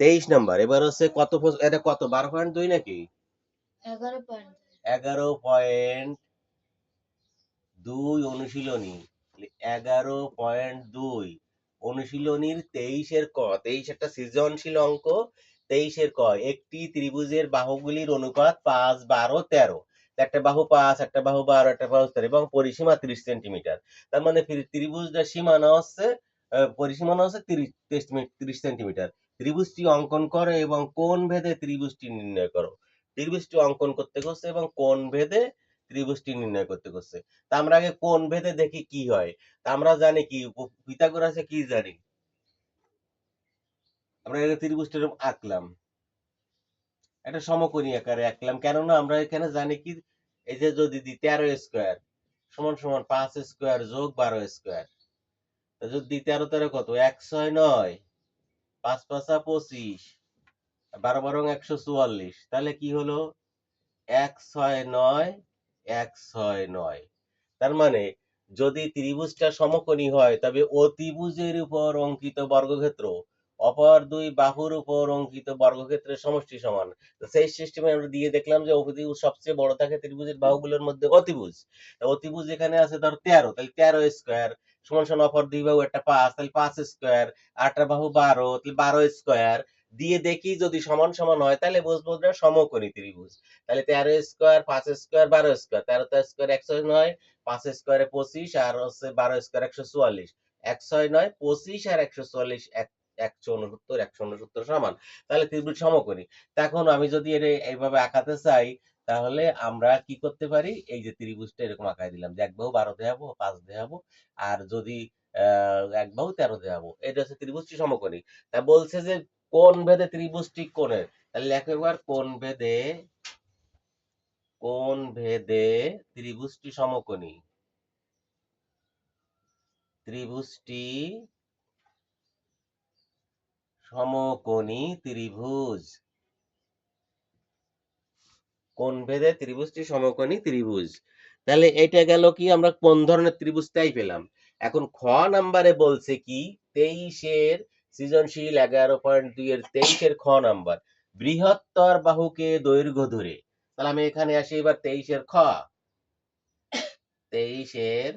তেইশ নাম্বার এবার হচ্ছে কত এটা কত বারো পয়েন্ট দুই নাকি? এগারো পয়েন্ট দুই। অনুশীলনী এগারো পয়েন্ট দুই অনুশীলনীর তেইশের ক তেইশ একটা সৃজনশীল অঙ্ক তেইশের ক একটি ত্রিভুজের বাহুগুলির অনুপাত পাঁচ বারো তেরো। একটা বাহু পাঁচ একটা বাহু বারো একটা বাহু তেরো এবং পরিসীমা ত্রিশ সেন্টিমিটার তার মানে ত্রি- ত্রিভুজটার সীমানা হচ্ছে পরিসীমানা হচ্ছে তিরিশ তিরিশ সেন্টিমিটার ত্রিভুজটি অঙ্কন করো এবং কোন ভেদে ত্রিভুজটি নির্ণয় করো। ত্রিভুজটি অঙ্কন করতে করছে এবং কোন ভেদে ত্রিভুজটি নির্ণয় করতে করছে। তা আমরা আগে কোন ভেদে দেখি কি হয়। তা আমরা জানি কি পিথাগোরাসে কি জানি? আমরা এখানে ত্রিভুজটা এরকম আঁকলাম। একটা সমকোণী আকারে আঁকলাম। কেননা আমরা এখানে জানি কি, এই যে যদি দিই তেরো স্কোয়ার সমান সমান পাঁচ স্কোয়ার যোগ বারো স্কোয়ার। যদি তেরো তেরো কত? এক ছয় নয়। পাঁচ পাঁচা পঁচিশ, বারো বারো একশো চুয়াল্লিশ, তাহলে কি হলো? এক ছয় নয়, এক ছয় নয়। তার মানে যদি ত্রিভুজটা সমকোণী হয়, তবে অতিভুজের উপর অঙ্কিত বর্গক্ষেত্র, অপর দুই বাহুর উপর অঙ্কিত বর্গক্ষেত্রের সমষ্টি সমান। সেই সিস্টেমে আমরা দিয়ে দেখলাম যে অতিভুজ সবচেয়ে বড় থাকে ত্রিভুজের বাহুগুলোর মধ্যে অতিভুজ। অতিভুজ এখানে আছে ধর তেরো, তাহলে তেরো স্কোয়ার সমান সমান অপর দুই বাহু একটা পাঁচ, তাহলে পাঁচ স্কোয়ার আটটা বাহু বারো, তাহলে বারো স্কোয়ার দিয়ে দেখি যদি সমান সমান হয়, তাহলে বুঝব যে সমকোণী ত্রিভুজ। তাহলে তেরো স্কোয়ার পাঁচ স্কোয়ার বারো স্কোয়ার তেরো স্কোয়ার একশো নয়, পাঁচ স্কোয়ারে পঁচিশ, আর হচ্ছে বারো স্কোয়ার একশো চুয়াল্লিশ। একশো নয়, পঁচিশ, আর একশো চুয়াল্লিশ, এক, একশো উনসত্তর একশো উনসত্তর সমান। তাহলে ত্রিভুজ সমকোণী। এখন আমি যদি এটা এইভাবে আঁকাতে চাই তাহলে আমরা কি করতে পারি? এই যে ত্রিভুজটা এরকম আঁকাই দিলাম যে এক বাহু বারো দেখাবো পাঁচ দেখাবো আর যদি এক বাহু তেরো দেখাবো এটা হচ্ছে ত্রিভুজটি সমকোণী। তা বলছে যে কোন ভেদে ত্রিভুজটি কোণের? তাহলে লেখো একবার, কোন ভেদে কোন ভেদে ত্রিভুজটি সমকোণী? ত্রিভুজটি সমকোণী ত্রিভুজ। কোন ভেদে ত্রিভুজটি সমকোণী ত্রিভুজ? তাহলে এটা গেল কি? আমরা কোন ধরনের ত্রিভুজটাই পেলাম। এখন খ নাম্বারে বলছে কি? তেইশের সৃজনশীল এগারো পয়েন্ট দুই এর তেইশের খ নাম্বার। বৃহত্তর বাহুকে দৈর্ঘ্য ধরে। তাহলে আমি এখানে আসি এবার তেইশের খ। তেইশের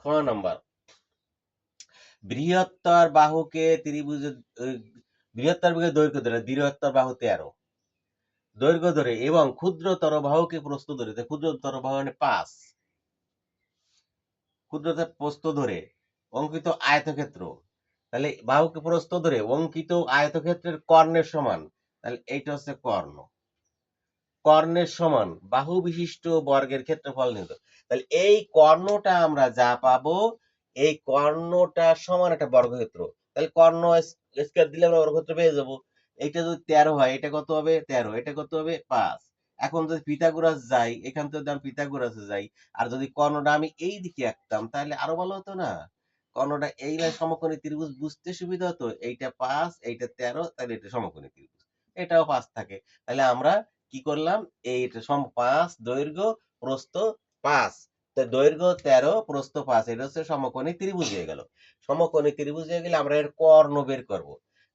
খ নাম্বার। বৃহত্তর বাহুকে ত্রিভুজের আহ, বৃহত্তর বাহুকে দৈর্ঘ্য ধরে। বৃহত্তর বাহু তেরো। দৈর্ঘ্য ধরে এবং ক্ষুদ্রতর বাহুকে প্রস্থ ধরে। ক্ষুদ্রতর বাহু মানে পাঁচ। ক্ষুদ্রতর প্রস্থ ধরে, অঙ্কিত আয়তক্ষেত্র। তাহলে বাহুকে প্রস্থ ধরে, অঙ্কিত আয়তক্ষেত্রের কর্ণের সমান। তাহলে এইটা হচ্ছে কর্ণ। কর্ণের সমান, বাহু বিশিষ্ট বর্গের ক্ষেত্রফল নির্ণয়। তাহলে এই কর্ণটা আমরা যা পাবো, এই কর্ণটা সমান একটা বর্গক্ষেত্র। তাহলে কর্ণ স্কয়ার দিলে আমরা বর্গক্ষেত্র পেয়ে যাব। এটা যদি তেরো হয়, এটা কত হবে? তেরো, এটা কত হবে? পাঁচ। এখন যদি পিথাগোরাস যাই, এখান থেকে আমি পিথাগোরাসে যাই, আর যদি কর্ণটা আমি এই দিকে আঁকতাম, তাহলে আরও ভালো হতো না। কর্ণটা এই লাইন সমকোণী ত্রিভুজ বুঝতে সুবিধা হতো, এইটা পাঁচ, এইটা তেরো, তাহলে এটা সমকোণী ত্রিভুজ। এটাও পাঁচ থাকে। তাহলে আমরা কি করলাম? এইটা সম পাঁচ, দৈর্ঘ্য, প্রস্থ পাঁচ। দৈর্ঘ্য তেরো, প্রস্থ পাঁচ, এটা হচ্ছে সমকোণী ত্রিভুজ হয়ে গেল। সমকোণী ত্রিভুজ হয়ে গেলে আমরা এর কর্ণ বের করব।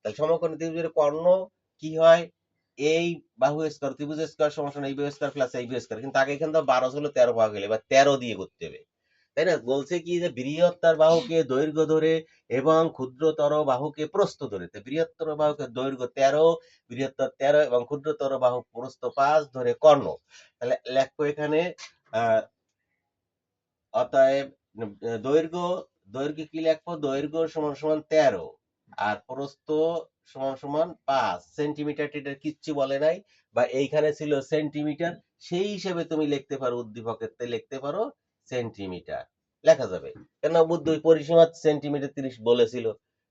তাহলে সমকোণী ত্রিভুজের কর্ণ কি হয়? এই বাহু স্কয়ার ত্রিভুজ স্কয়ার সমান এই বাহু স্কয়ার প্লাস এই বাহু স্কয়ার কিন্তু আগে এখানে তো বারো ছিল তেরো ভাগ গেলে। এবার তেরো দিয়ে করতে হবে। তাই না? বলছে কি যে বৃহত্তর বাহুকে দৈর্ঘ্য ধরে এবং ক্ষুদ্রতর বাহুকে প্রস্থ ধরে। তো বৃহত্তর বাহুকে দৈর্ঘ্য তেরো, বৃহত্তর তেরো এবং ক্ষুদ্রতর বাহু প্রস্থ পাঁচ ধরে কর্ণ। তাহলে লেখো এখানে অতএব, দৈর্ঘ্য দৈর্ঘ্য কি লেখবো দৈর্ঘ্য সমান সমান তেরো। আর প্রস্থ সমান সমান পাঁচ। সেন্টিমিটার টিটার কিচ্ছু বলে নাই, বা এইখানে ছিল সেন্টিমিটার সেই হিসেবে তুমি লিখতে পারো, উদ্দীপকের লিখতে পারো সেন্টিমিটার লেখা যাবে। কেন বুদ্ধ পরিসীমা সেন্টিমিটার তিরিশ বলেছিল।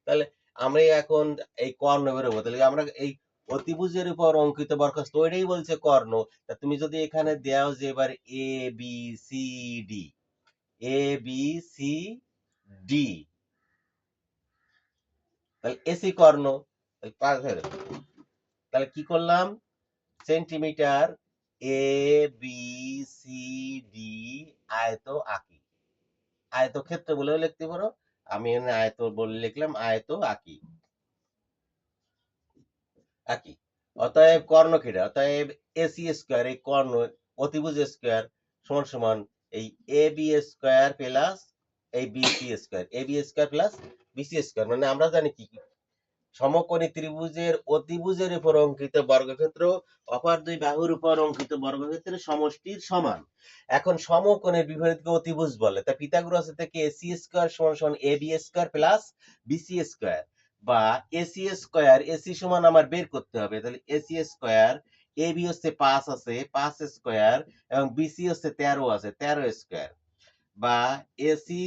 তাহলে আমরা এখন এই কর্ণ বেরোবো। তাহলে আমরা এই অতিভুজের উপর অঙ্কিত বরখাস্ত, ওইটাই বলছে কর্ণ। তা তুমি যদি এখানে দেও যে এবার A B C D A B C D তাহলে এসি কর্ণ, তাহলে কি করলাম? Centimetre A B C D আয়ত আঁকি। আয়ত ক্ষেত্র বলেও লিখতে পারো। আমি এখানে আয়ত বলে লিখলাম, আয়ত আঁকি। একই অতএব কর্ণ কিটা, অতএব এসি স্কোয়ার এই কর্ণ অতিভুজ স্কোয়ার সমান সমান এই এ বি স্কোয়ার প্লাস এই BC square A B square plus BC square মানে আমরা জানি কি কি? সমকোণী ত্রিভুজের অতিভুজের উপর অঙ্কিত বর্গক্ষেত্র, অপর দুই বাহুর উপর অঙ্কিত বর্গক্ষেত্রের সমষ্টির সমান। এখন সমকোণের বিপরীতকে অতিভুজ বলে। তা পিথাগোরাস থেকে এসি স্কোয়ার সমান সমান A B square plus BC square বা এসি স্কোয়ার এসি সমান আমার বের করতে হবে। তাহলে এসি স্কয়ার, এ বি হচ্ছে পাঁচ আছে, পাঁচ স্কোয়ার এবং বিসি হচ্ছে তেরো আছে, তেরো স্কোয়ার বা এসি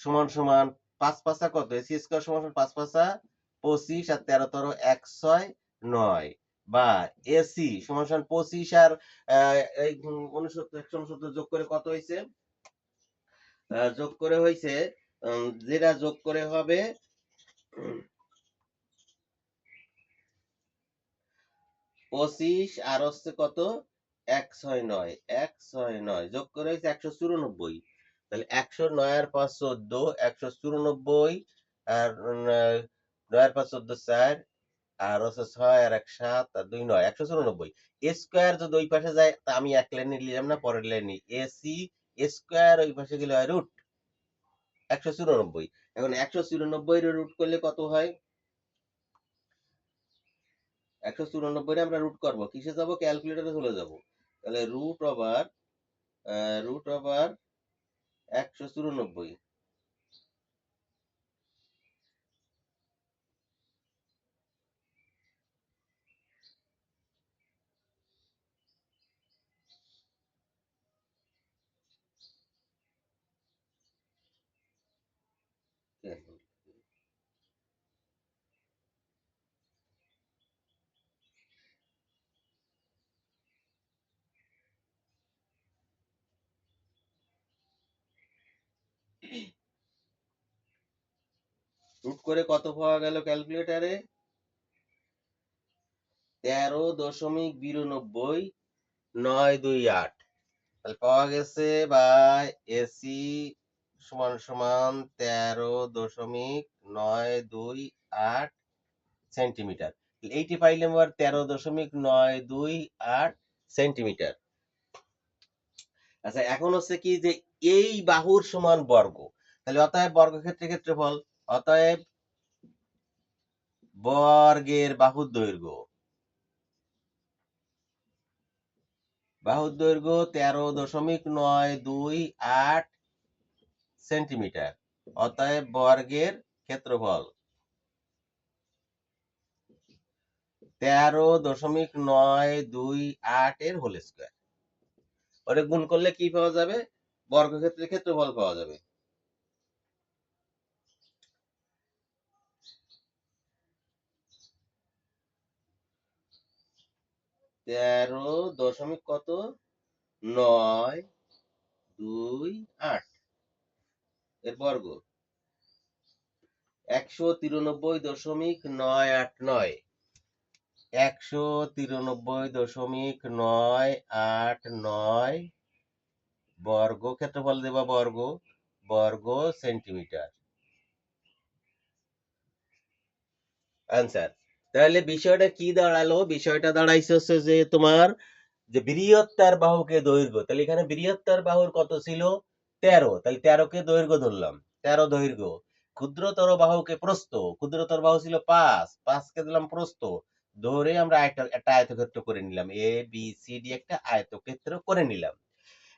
সমান সমান পাঁচ পাঁচা কত এসি স্কোয়ার সমান পাঁচ পাঁচা পঁচিশ আর তেরো তেরো এক ছয় নয়। বা এসি সমান পঁচিশ আর একশো যোগ করে কত হয়েছে যোগ করে হয়েছে যেটা যোগ করে হবে, পঁচিশ আর হচ্ছে কত? এক ছয় নয়। এক ছয় নয়। যোগ করে হয়েছে একশো চুরানব্বই। তাহলে একশো নয় আর পাঁচ চোদ্দ, একশো চুরানব্বই, আর নয় আর পাঁচ চোদ্দ চার, আর হচ্ছে ছয় আর এক সাত, আর দুই নয়, একশো চুরানব্বই। এ স্কোয়ার যদি ওই পাশে যায়, তা আমি এক লাইনে নিলাম না, পরের লাইনে এসি স্কোয়ার ওই পাশে গেলে হয় রুট একশো চুরানব্বই। এখন একশো চুরানব্বই রুট করলে কত হয়? একশো চুরানব্বই আমরা রুট করব। কিসে যাব? ক্যালকুলেটরে চলে যাব। তাহলে রুট ওভার রুট ওভার একশো চুরানব্বই রুট করে কত পাওয়া গেল ক্যালকুলেটারে তেরো দশমিক বিরানব্বই নয় দুই আট। তাহলে পাওয়া গেছে বাই এসি সমান সমান তেরো দশমিক নয় দুই আট সেন্টিমিটার এইটি পাইলাম আবার তেরো দশমিক নয় দুই আট সেন্টিমিটার আচ্ছা এখন হচ্ছে কি যে এই বাহুর সমান বর্গ। তাহলে অতএব বর্গক্ষেত্রের ক্ষেত্রফল, অতএব বর্গের বাহুর দৈর্ঘ্য। বাহুর দৈর্ঘ্য তেরো দশমিক নয় দুই আট সেন্টিমিটার, অতএব বর্গের ক্ষেত্রফল তেরো দশমিক নয় দুই আট এর হোল স্কোয়ার। ওটা গুণ করলে কি পাওয়া যাবে? বর্গক্ষেত্রের ক্ষেত্রফল পাওয়া যাবে। তেরো দশমিক কত? নয়, দুই, আট। এর বর্গ। একশো তিরানব্বই দশমিক নয় আট নয়। একশো তিরানব্বই দশমিক নয় আট নয়। বর্গ ক্ষেত্রফল দেবা বর্গ। বর্গ সেন্টিমিটার। আনসার তাহলে বিষয়টা কি দাঁড়াল? বিষয়টা দাঁড়াইছে হচ্ছে যে তোমার যে বৃহত্তর বাহুকে দৈর্ঘ্য, তাহলে এখানে বৃহত্তর বাহুর কত ছিল? তেরো। তাহলে তেরোকে দৈর্ঘ্য ধরলাম। তেরো দৈর্ঘ্য। ক্ষুদ্রতর বাহুকে প্রস্থ। ক্ষুদ্রতর বাহু ছিল পাঁচ। পাঁচকে দিলাম প্রস্থ। ধরে আমরা একটা আয়তক্ষেত্র করে নিলাম। এ বি সি ডি একটা আয়তক্ষেত্র করে নিলাম।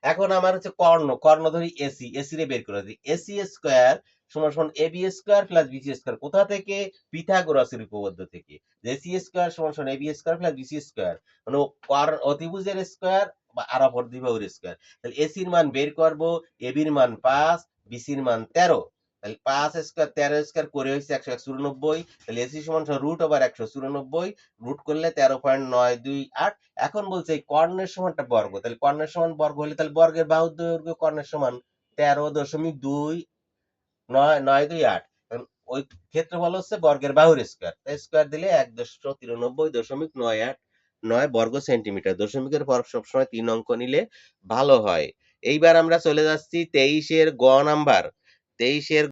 এখন আমার হচ্ছে কর্ণ। কর্ণ ধরি এসি এসি রে বের করে দিই। এসি স্কোয়ার সমান সমান A B square plus BC square. কোথা থেকে? পিথাগোরাসের উপপাদ্য থেকে। এসি স্কোয়ার সমান সমান A B square plus BC square. মানে অতিভুজের স্কোয়ার বা আর অপর দ্বিবাহুর স্কোয়ার। তাহলে এসির মান বের করব এবির মান পাঁচ বিসির মান তেরো। তাহলে পাঁচ স্কোয়ার, তেরো স্কোয়ার করে হয়েছে একশো এক চুরানব্বই তাহলে এসি সমান রুট ওভার একশো চুরানব্বই। রুট করলে তেরো পয়েন্ট নয় দুই আট। এখন বলছে এই কর্ণের সমানটা বর্গ। তাহলে কর্ণের সমান বর্গ হলে তাহলে বর্গের বাহুর দৈর্ঘ্য কর্ণের সমান তেরো দশমিক দুই নয় নয় দুই আট। ওই ক্ষেত্রফল হচ্ছে বর্গের বাহুর স্কোয়ার স্কোয়ার দিলে এক দশশো তিরানব্বই দশমিক নয় আট নয় বর্গ সেন্টিমিটার দশমিকের পর সবসময় তিন অঙ্ক নিলে ভালো হয়। এইবার আমরা চলে যাচ্ছি তেইশের গ নাম্বার। তেইশের